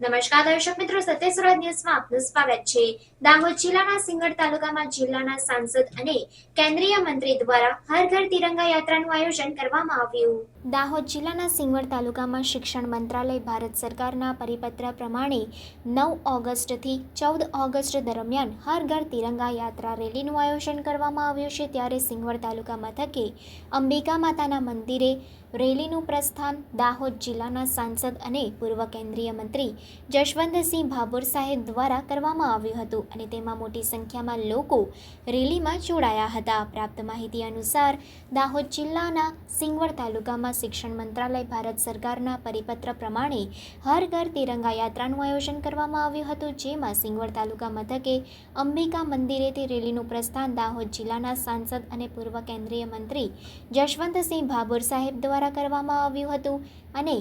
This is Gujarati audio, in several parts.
નમસ્કાર, દર્શક મિત્રો સત્ય સુરત ન્યૂઝમાં આપનું સ્વાગત છે. દાહોદ જિલ્લાના સિંગડ તાલુકામાં જિલ્લાના સાંસદ અને કેન્દ્રીય મંત્રી દ્વારા હર ઘર તિરંગા યાત્રાનું આયોજન કરવામાં આવ્યું. દાહોદ જિલ્લાના સિંગવડ તાલુકામાં શિક્ષણ મંત્રાલય ભારત સરકારના પરિપત્ર પ્રમાણે નવ ઓગસ્ટથી ચૌદ ઓગસ્ટ દરમિયાન હર ઘર તિરંગા યાત્રા રેલીનું આયોજન કરવામાં આવ્યું છે. ત્યારે સિંગવડ તાલુકા મથકે અંબિકા માતાના મંદિરે રેલીનું પ્રસ્થાન દાહોદ જિલ્લાના સાંસદ અને પૂર્વ કેન્દ્રીય મંત્રી જશવંતસિંહ ભાભોર સાહેબ દ્વારા કરવામાં આવ્યું હતું અને તેમાં મોટી સંખ્યામાં લોકો રેલીમાં જોડાયા હતા. પ્રાપ્ત માહિતી અનુસાર દાહોદ જિલ્લાના સિંગવડ તાલુકામાં શિક્ષણ મંત્રાલય ભારત સરકારના પરિપત્ર પ્રમાણે હર ઘર તિરંગા યાત્રાનું આયોજન કરવામાં આવ્યું હતું, જેમાં સિંગવડ તાલુકા મથકે અંબિકા મંદિરેથી રેલીનું પ્રસ્થાન દાહોદ જિલ્લાના સાંસદ અને પૂર્વ કેન્દ્રીય મંત્રી જશવંતસિંહ ભાભોર સાહેબ દ્વારા કરવામાં આવ્યું હતું અને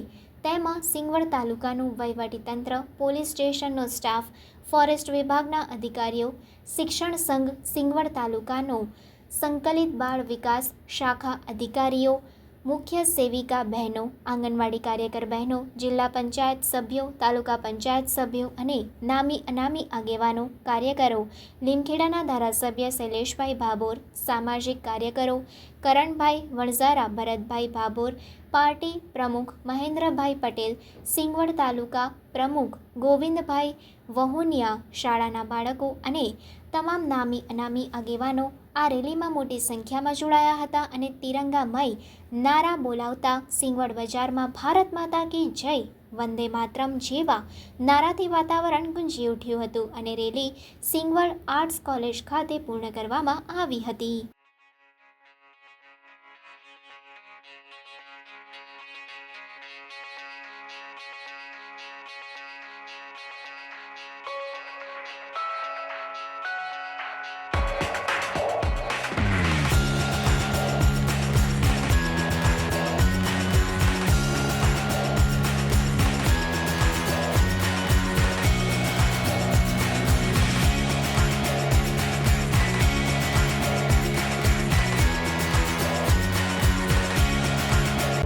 તેમાં સિંગવડ તાલુકાનું વહીવટીતંત્ર પોલીસ સ્ટેશનનો સ્ટાફ, ફોરેસ્ટ વિભાગના અધિકારીઓ, શિક્ષણ સંઘ, સિંગવડ તાલુકાનો સંકલિત બાળ વિકાસ શાખા અધિકારીઓ મુખ્ય સેવિકા બહેનો, આંગણવાડી કાર્યકર બહેનો, જિલ્લા પંચાયત સભ્યો, તાલુકા પંચાયત સભ્યો અને નામી અનામી આગેવાનો, કાર્યકરો, લીમખેડાના ધારાસભ્ય શૈલેષભાઈ ભાભોર, સામાજિક કાર્યકરો, કરણભાઈ વણઝારા, ભરતભાઈ ભાભોર, પાર્ટી પ્રમુખ મહેન્દ્રભાઈ પટેલ, સિંગવડ તાલુકા પ્રમુખ ગોવિંદભાઈ વહુનિયા, શાળાના બાળકો અને તમામ નામી અનામી આગેવાનો આ રેલીમાં મોટી સંખ્યામાં જોડાયા હતા અને તિરંગામય નારા બોલાવતા સિંગવડ બજારમાં ભારત માતા કી જય, વંદે માતરમ જેવા નારાથી વાતાવરણ ગુંજી ઉઠ્યું હતું અને રેલી સિંગવડ આર્ટ્સ કોલેજ ખાતે પૂર્ણ કરવામાં આવી હતી.